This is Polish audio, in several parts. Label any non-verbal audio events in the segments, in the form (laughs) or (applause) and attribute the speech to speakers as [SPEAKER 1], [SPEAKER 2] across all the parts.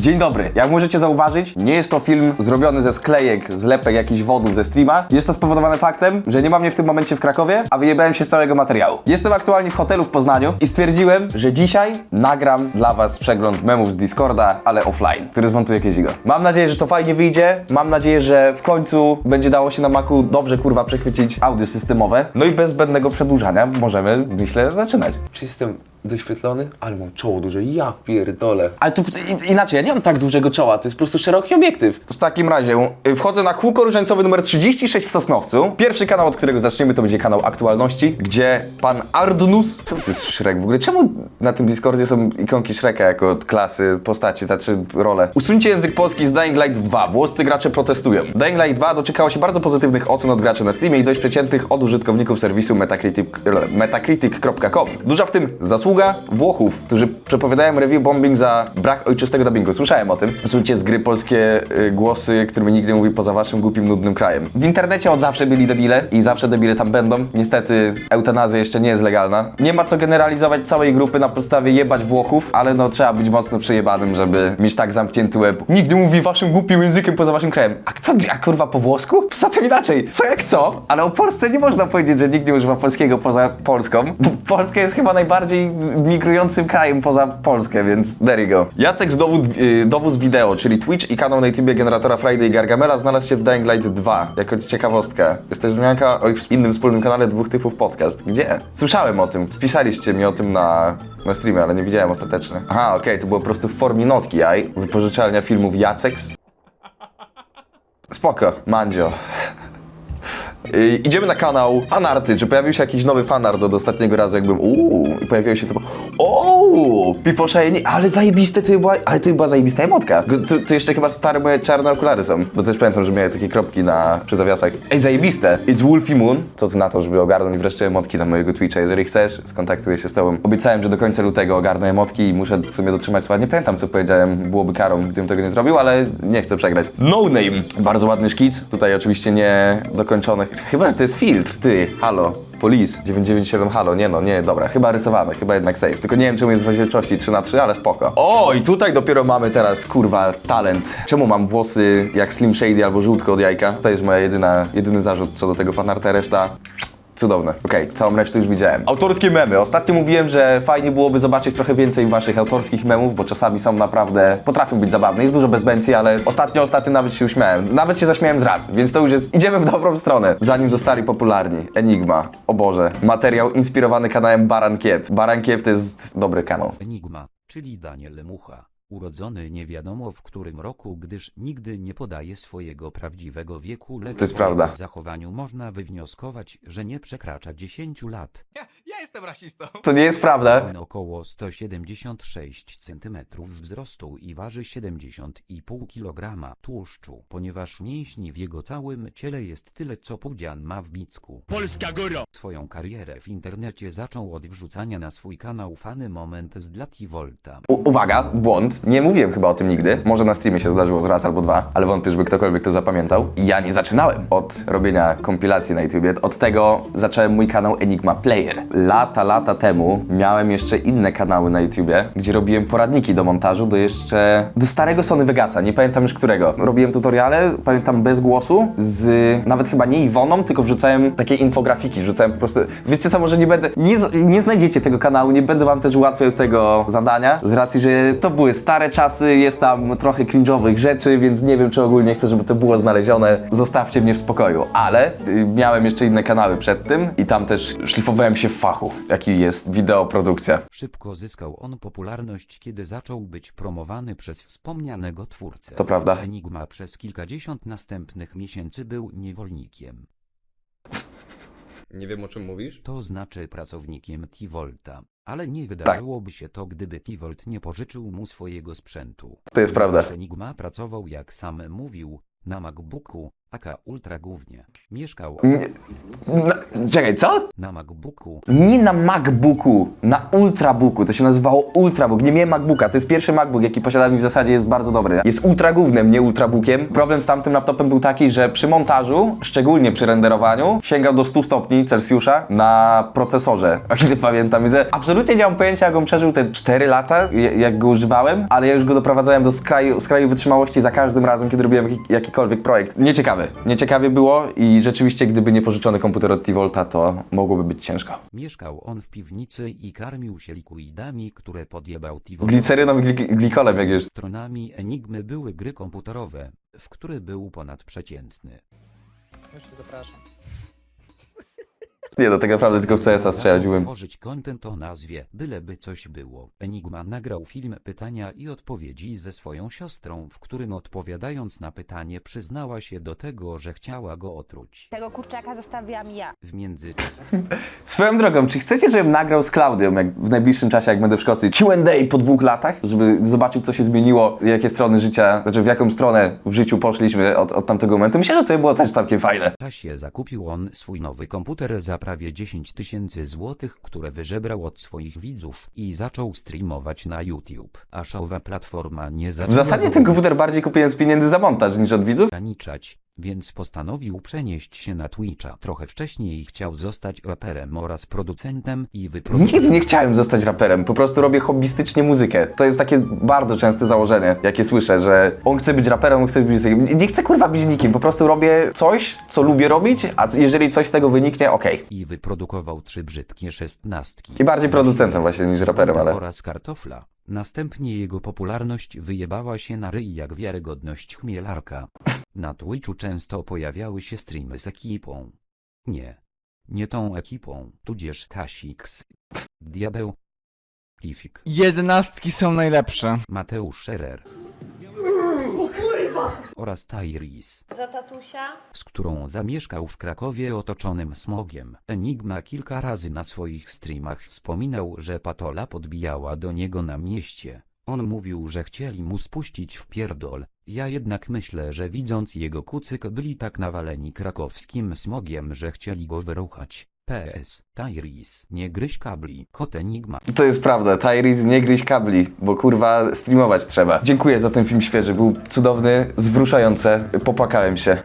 [SPEAKER 1] Dzień dobry. Jak możecie zauważyć, nie jest to film zrobiony ze sklejek, zlepek jakichś wodów ze streama. Jest to spowodowane faktem, że nie ma mnie w tym momencie w Krakowie, a wyjebałem się z całego materiału. Jestem aktualnie w hotelu w Poznaniu i stwierdziłem, że dzisiaj nagram dla was przegląd memów z Discorda, ale offline, który zmontuje Kiezigo. Mam nadzieję, że to fajnie wyjdzie. Mam nadzieję, że w końcu będzie dało się na Macu dobrze kurwa przechwycić audio systemowe. No i bez zbędnego przedłużania możemy, myślę, zaczynać.
[SPEAKER 2] Czy jestem doświetlony? Ale mam czoło duże, ja pierdolę.
[SPEAKER 1] Ale tu i- inaczej, ja nie mam tak dużego czoła, to jest po prostu szeroki obiektyw. W takim razie y, wchodzę na kółko różańcowy numer 36 w Sosnowcu. Pierwszy kanał, od którego zaczniemy, to będzie kanał aktualności, gdzie pan Ardnus... Czemu to jest Shrek w ogóle? Czemu na tym Discordzie są ikonki Shreka jako od klasy, postaci, znaczy role? Usuńcie język polski z Dying Light 2. Włoscy gracze protestują. Dying Light 2 doczekało się bardzo pozytywnych ocen od graczy na Steamie i dość przeciętnych od użytkowników serwisu Metacritic, metacritic.com. Duża w tym zasługa Włochów, którzy przepowiadają review bombing za brak ojczystego dubbingu. Słyszałem o tym. Słuchajcie z gry polskie y, głosy, którymi nikt nie mówi poza waszym głupim, nudnym krajem. W internecie od zawsze byli debile i zawsze debile tam będą. Niestety eutanazja jeszcze nie jest legalna. Nie ma co generalizować całej grupy na podstawie jebać Włochów, ale no trzeba być mocno przejebanym, żeby mieć tak zamknięty łeb. Nikt nie mówi waszym głupim językiem poza waszym krajem. A co, a kurwa po włosku? Poza tym inaczej. Co jak co? Ale o Polsce nie można powiedzieć, że nikt nie używa polskiego poza Polską. Polska jest chyba najbardziej migrującym krajem poza Polskę, więc there you go. Jacek z dowód, y, dowóz wideo, czyli Twitch i kanał na YouTubie generatora Friday i Gargamela znalazł się w Dying Light 2 jako ciekawostka. Jest też wzmianka o ich innym wspólnym kanale dwóch typów podcast. Gdzie? Słyszałem o tym. Spisaliście mi o tym na, na streamie, ale nie widziałem ostatecznie. Aha, okej, to było po prostu w formie notki, jaj. Wypożyczalnia filmów Jaceks. Spoko, Mandzio. Yy, idziemy na kanał fanarty. Czy pojawił się jakiś nowy fanart od ostatniego razu, jak byłem uuu i pojawiło się to ooo piposzajenie, ale zajebiste to była, ale to była zajebista emotka. To, to jeszcze chyba stare moje czarne okulary są, bo też pamiętam, że miałem takie kropki na przy zawiasach. Ej, zajebiste. It's Wolfie Moon. Co ty na to, żeby ogarnąć wreszcie emotki na mojego Twitcha? Jeżeli chcesz, skontaktuję się z tobą. Obiecałem, że do końca lutego ogarnę emotki i muszę sobie dotrzymać słowa. Nie pamiętam, co powiedziałem, byłoby karą, gdybym tego nie zrobił, ale nie chcę przegrać. No Name. Bardzo ładny szkic. Tutaj oczywiście nie dokończony. Chyba, że to jest filtr. Ty, halo. Police 997 halo, nie no, nie, dobra, chyba rysowane, chyba jednak safe. Tylko nie wiem czemu jest w rozdzielczości 3 na 3 ale spoko. O, i tutaj dopiero mamy teraz, kurwa, talent. Czemu mam włosy jak Slim Shady albo żółtko od jajka? To jest moja jedyna, jedyny zarzut co do tego fanarta, reszta Cudowne. Okej, całą resztę już widziałem. Autorskie memy. Ostatnio mówiłem, że fajnie byłoby zobaczyć trochę więcej waszych autorskich memów, bo czasami są naprawdę, potrafią być zabawne. Jest dużo bezbencji, ale ostatnio, ostatnio nawet się uśmiałem. Nawet się zaśmiałem z raz, więc to już jest, idziemy w dobrą stronę. Zanim zostali popularni. Enigma. O Boże. Materiał inspirowany kanałem Baran Kiep. To jest dobry kanał.
[SPEAKER 3] Enigma, czyli Daniel Mucha, urodzony nie wiadomo w którym roku, gdyż nigdy nie podaje swojego prawdziwego wieku, lecz
[SPEAKER 1] To jest
[SPEAKER 3] po
[SPEAKER 1] prawda.
[SPEAKER 3] jego zachowaniu można wywnioskować, że nie przekracza 10 lat.
[SPEAKER 1] To nie jest prawda.
[SPEAKER 3] Ma około 176 cm wzrostu i waży 70,5 kg tłuszczu, ponieważ mięśni w jego całym ciele jest tyle co Pudzian ma w Bicku.
[SPEAKER 4] Polska góra!
[SPEAKER 3] Swoją karierę w internecie zaczął od wrzucania na swój kanał fany moment z Dlati Volta.
[SPEAKER 1] U uwaga, błąd. Nie mówiłem chyba o tym nigdy. Może na streamie się zdarzyło z raz albo dwa, ale wątpię, żeby ktokolwiek to zapamiętał. Ja nie zaczynałem od robienia kompilacji na YouTubie. Od tego zacząłem mój kanał Enigma Player. Lata, lata temu miałem jeszcze inne kanały na YouTubie, gdzie robiłem poradniki do montażu do jeszcze... do starego Sony Vegasa, nie pamiętam już którego. Robiłem tutoriale, pamiętam bez głosu, z nawet chyba nie Iwoną, tylko wrzucałem takie infografiki, wrzucałem po prostu... Wiecie co, może nie będę... Nie, nie znajdziecie tego kanału, nie będę wam też ułatwiał tego zadania, z racji, że to były stare czasy, jest tam trochę cringe'owych rzeczy, więc nie wiem, czy ogólnie chcę, żeby to było znalezione. Zostawcie mnie w spokoju. Ale y, miałem jeszcze inne kanały przed tym i tam też szlifowałem się w fachu, jaki jest wideoprodukcja.
[SPEAKER 3] Szybko zyskał on popularność, kiedy zaczął być promowany przez wspomnianego twórcę.
[SPEAKER 1] To prawda.
[SPEAKER 3] Enigma przez kilkadziesiąt następnych miesięcy był niewolnikiem.
[SPEAKER 2] Nie wiem o czym mówisz?
[SPEAKER 3] To znaczy pracownikiem T-Volta. Ale nie
[SPEAKER 1] Tak.
[SPEAKER 3] wydarzyłoby się to, gdyby T-Volt nie pożyczył mu swojego sprzętu.
[SPEAKER 1] To jest prawda.
[SPEAKER 3] Enigma pracował, jak sam mówił, na MacBooku, aka ultra głównie. Mieszkał
[SPEAKER 1] Nie, na, czekaj, co?
[SPEAKER 3] na MacBooku,
[SPEAKER 1] Nie na MacBooku, na Ultrabooku. To się nazywało Ultrabook. Nie miałem MacBooka. To jest pierwszy MacBook, jaki posiadam i w zasadzie jest bardzo dobry. Jest ultra głównym, nie Ultrabookiem. Problem z tamtym laptopem był taki, że przy montażu, szczególnie przy renderowaniu, sięgał do 100 stopni Celsjusza na procesorze. (laughs) O ile pamiętam. Więc absolutnie nie mam pojęcia, jak on przeżył te 4 lata, j- jak go używałem, ale ja już go doprowadzałem do skraju, skraju wytrzymałości za każdym razem, kiedy robiłem jaki, jakikolwiek projekt. Nieciekawe. Nieciekawie było i rzeczywiście, gdyby nie pożyczony komputer od T-Volta, to mogłoby być ciężko.
[SPEAKER 3] mieszkał on w piwnicy i karmił się likuidami, które podjebał Tivo.
[SPEAKER 1] Gliceryną i glik- glikolem, jak już.
[SPEAKER 3] Stronami Enigmy były gry komputerowe, w które był ponadprzeciętny.
[SPEAKER 4] Już cię zapraszam.
[SPEAKER 1] Nie, do tego naprawdę tylko w CS-a strzelać byłem.
[SPEAKER 3] Tworzyć content o nazwie Byleby coś było. Enigma nagrał film pytania i odpowiedzi ze swoją siostrą, w którym odpowiadając na pytanie przyznała się do tego, że chciała go otruć.
[SPEAKER 5] Tego kurczaka zostawiłam ja.
[SPEAKER 3] W między (laughs)
[SPEAKER 1] Swoją drogą, czy chcecie, żebym nagrał z Klaudią jak w najbliższym czasie, jak będę w Szkocji, Q&A po dwóch latach, żeby zobaczyć, co się zmieniło, jakie strony życia, znaczy w jaką stronę w życiu poszliśmy od, od tamtego momentu? Myślę, że to było też całkiem fajne.
[SPEAKER 3] czasie zakupił on swój nowy komputer za prawie 10 tysięcy złotych, które wyżebrał od swoich widzów i zaczął streamować na YouTube. Aż owa platforma nie
[SPEAKER 1] W
[SPEAKER 3] zaczęła
[SPEAKER 1] zasadzie
[SPEAKER 3] go
[SPEAKER 1] ten komputer bardziej kupiłem z pieniędzy za montaż niż od widzów.
[SPEAKER 3] ograniczać, więc postanowił przenieść się na Twitcha. Trochę wcześniej chciał zostać raperem oraz producentem i wyprodukował
[SPEAKER 1] Nigdy nie chciałem zostać raperem, po prostu robię hobbystycznie muzykę. To jest takie bardzo częste założenie, jakie słyszę, że on chce być raperem, on chce być muzykiem. Nie- chcę kurwa być nikim, po prostu robię coś, co lubię robić, a jeżeli coś z tego wyniknie, okej.
[SPEAKER 3] i wyprodukował trzy brzydkie szesnastki.
[SPEAKER 1] I bardziej producentem właśnie niż raperem, ale...
[SPEAKER 3] oraz kartofla. Następnie jego popularność wyjebała się na ryj jak wiarygodność chmielarka. Na Twitchu często pojawiały się streamy z ekipą. Nie. Nie tą ekipą, tudzież Kasix. Diabeł. Ifik.
[SPEAKER 4] Jedenastki są najlepsze.
[SPEAKER 3] Mateusz Scherer. Oraz Tyrese,
[SPEAKER 5] Za tatusia?
[SPEAKER 3] z którą zamieszkał w Krakowie otoczonym smogiem. Enigma kilka razy na swoich streamach wspominał, że Patola podbijała do niego na mieście. On mówił, że chcieli mu spuścić w pierdol. Ja jednak myślę, że widząc jego kucyk byli tak nawaleni krakowskim smogiem, że chcieli go wyruchać. PS. Tyrese. Nie gryź kabli. Kot Enigma.
[SPEAKER 1] To jest prawda, Tyrese nie gryź kabli, bo kurwa streamować trzeba. Dziękuję za ten film świeży, był cudowny, zwruszający, popłakałem się.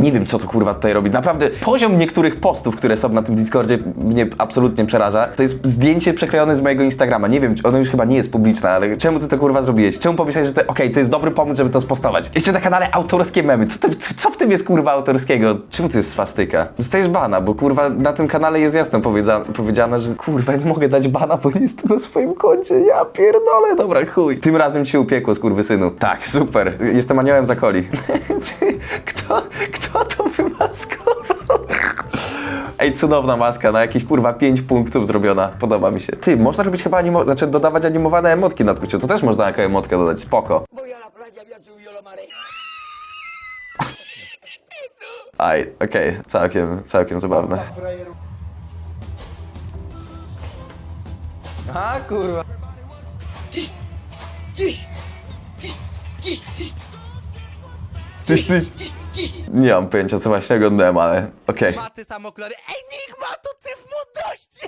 [SPEAKER 1] Nie wiem, co to kurwa tutaj robi. Naprawdę, poziom niektórych postów, które są na tym Discordzie, mnie absolutnie przeraża. To jest zdjęcie przeklejone z mojego Instagrama. Nie wiem, ono już chyba nie jest publiczne, ale czemu ty to kurwa zrobiłeś? Czemu pomyślałeś, że to, okej, to jest dobry pomysł, żeby to spostować? Jeszcze na kanale autorskie memy. Co, ty, co w tym jest kurwa autorskiego? Czemu to jest swastyka? Dostajesz bana, bo kurwa na tym kanale jest jasno powiedzia powiedziane, że kurwa nie mogę dać bana, bo nie jestem na swoim koncie. Ja pierdolę, dobra, chuj. Tym razem ci upiekło, skurwysynu. Tak, super. Jestem aniołem zakoli. (laughs) kto, kto to wymaskował? Ej, cudowna maska, na jakieś kurwa 5 punktów zrobiona. Podoba mi się. Ty, można robić chyba animo... znaczy dodawać animowane emotki na Twitchu. To też można jako emotkę dodać, spoko. Aj, okej, całkiem, całkiem zabawne.
[SPEAKER 4] A kurwa.
[SPEAKER 1] Tyś, tyś. Nie mam pojęcia, co właśnie oglądałem, ale okej.
[SPEAKER 4] Maty samoklary. Enigma to ty w młodości!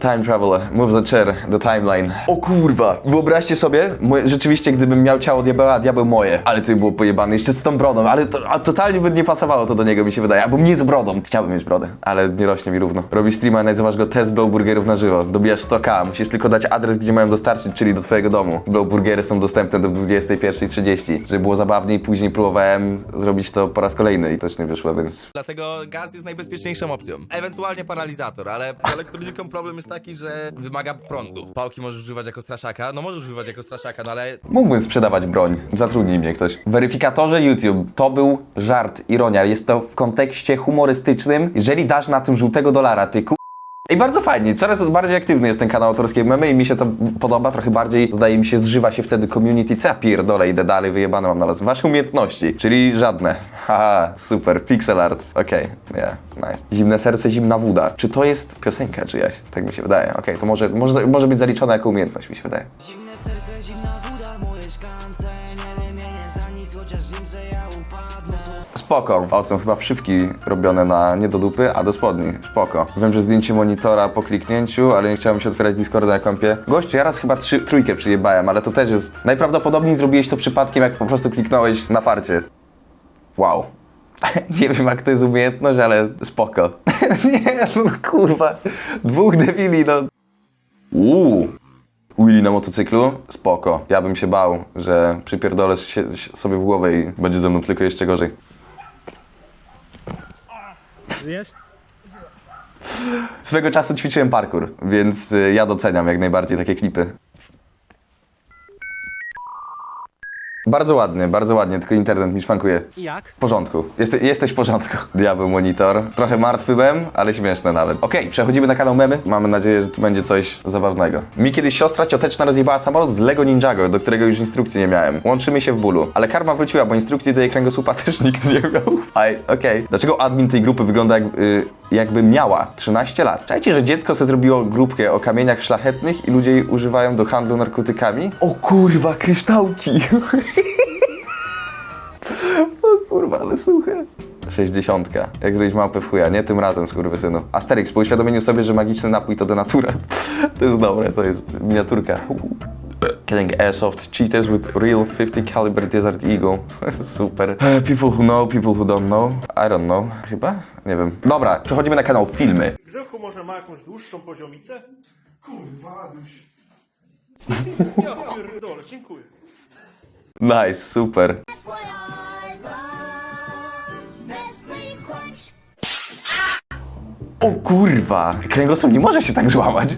[SPEAKER 1] Time Traveler, move the chair, the timeline. O kurwa, wyobraźcie sobie, moje, rzeczywiście gdybym miał ciało diabeła, a diabeł moje, ale to by było pojebane, jeszcze z tą brodą, ale to, a totalnie by nie pasowało to do niego, mi się wydaje, albo mnie z brodą. Chciałbym mieć brodę, ale nie rośnie mi równo. Robisz streama, nazywasz go test Blowburgerów na żywo, dobijasz 100k, musisz tylko dać adres, gdzie mają dostarczyć, czyli do twojego domu. Blowburgery są dostępne do 21.30, żeby było zabawniej, później próbowałem zrobić to po raz kolejny i też nie wyszło, więc
[SPEAKER 6] Dlatego gaz jest najbezpieczniejszą opcją. Ewentualnie paralizator, ale z elektroniką problem jest taki, że wymaga prądu. Pałki możesz używać jako straszaka, no możesz używać jako straszaka, no ale
[SPEAKER 1] Mógłbym sprzedawać broń. Zatrudnij mnie ktoś. Weryfikatorze YouTube to był żart, ironia. Jest to w kontekście humorystycznym. Jeżeli dasz na tym żółtego dolara, ty ku... I bardzo fajnie, coraz bardziej aktywny jest ten kanał autorskiej memy i mi się to podoba, trochę bardziej, zdaje mi się, zżywa się wtedy community, co ja pierdolę, idę dalej, wyjebane mam na was. Wasze umiejętności, czyli żadne. (laughs) Haha, super, pixel art, okej, yeah, nice. Zimne serce, zimna woda. Czy to jest piosenka czyjaś? Tak mi się wydaje, okej, to może, może, może być zaliczone jako umiejętność, mi się wydaje. Spoko. O, są chyba wszywki robione na, nie do dupy, a do spodni. Spoko. Wiem, że zdjęcie monitora po kliknięciu, ale nie chciałem się otwierać Discorda na kompie. Gościu, ja raz chyba trzy, trójkę przyjebałem, ale to też jest... Najprawdopodobniej zrobiłeś to przypadkiem, jak po prostu kliknąłeś na farcie. Wow. (laughs) Nie wiem, jak to jest umiejętność, ale spoko. (laughs) nie, no kurwa. Dwóch debili, no. Uuu. Willy na motocyklu? Spoko. Ja bym się bał, że przypierdolę sobie w głowę i będzie ze mną tylko jeszcze gorzej. Swego czasu ćwiczyłem parkour, więc y, ja doceniam jak najbardziej takie klipy. Bardzo ładnie, bardzo ładnie, tylko internet mi szwankuje.
[SPEAKER 4] Jak?
[SPEAKER 1] W porządku. Jeste, jesteś w porządku. (laughs) Diabeł monitor. Trochę martwy mem, ale śmieszne nawet. Okej, przechodzimy na kanał memy. Mamy nadzieję, że tu będzie coś zabawnego. Mi kiedyś siostra cioteczna rozjebała samolot z Lego Ninjago, do którego już instrukcji nie miałem. Łączymy się w bólu. Ale karma wróciła, bo instrukcji do jej kręgosłupa (laughs) też nikt nie miał. Aj, okej. Dlaczego admin tej grupy wygląda jak, y, jakby miała 13 lat? Czajcie, że dziecko sobie zrobiło grupkę o kamieniach szlachetnych i ludzie jej używają do handlu narkotykami? O kurwa, kryształki! (laughs) O kurwa, ale suche. 60. Jak zrobić małpę w chuja, nie? Tym razem, skurwysynu. Asterix, po uświadomieniu sobie, że magiczny napój to denaturat. (laughs) To jest dobre, to jest miniaturka. Killing airsoft cheaters with real 50 caliber Desert Eagle. (laughs) Super. Eh, People who know, people who don't know. I don't know. Chyba? Nie wiem. Dobra, przechodzimy na kanał filmy.
[SPEAKER 7] Grzechu może ma jakąś dłuższą poziomicę? Kurwa, Aduś. Ja pierdolę, dziękuję.
[SPEAKER 1] Nice, super. O kurwa! Kręgosłup nie może się tak złamać.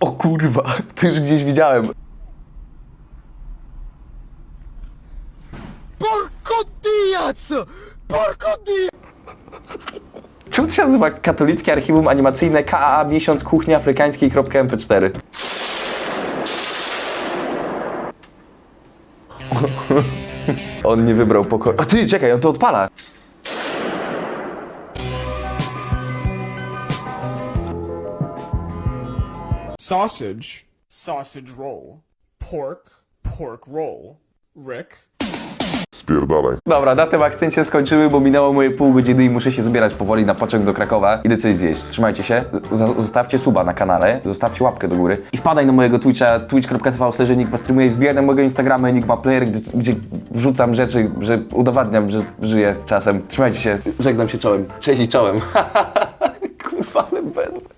[SPEAKER 1] O kurwa, (laughs) to już gdzieś widziałem. Czemu to się nazywa Katolickie Archiwum Animacyjne KAA Miesiąc Kuchni Afrykańskiej.mp4? (laughs) On nie wybrał pokoju. A ty, czekaj, on to odpala.
[SPEAKER 7] Sausage, sausage roll. Pork, pork roll. Rick.
[SPEAKER 1] Dobra, na tym akcencie skończymy, bo minęło moje pół godziny i muszę się zbierać powoli na pociąg do Krakowa. Idę coś zjeść. Trzymajcie się, zostawcie suba na kanale, zostawcie łapkę do góry i wpadaj na mojego Twitcha, twitch.tv slash Enigma streamuje, wbijaj na mojego Instagrama Enigma Player, gdzie, gdzie wrzucam rzeczy, że udowadniam, że żyję czasem. Trzymajcie się, żegnam się czołem. Cześć i czołem. (laughs) (laughs) Kurwa, ale bezmy.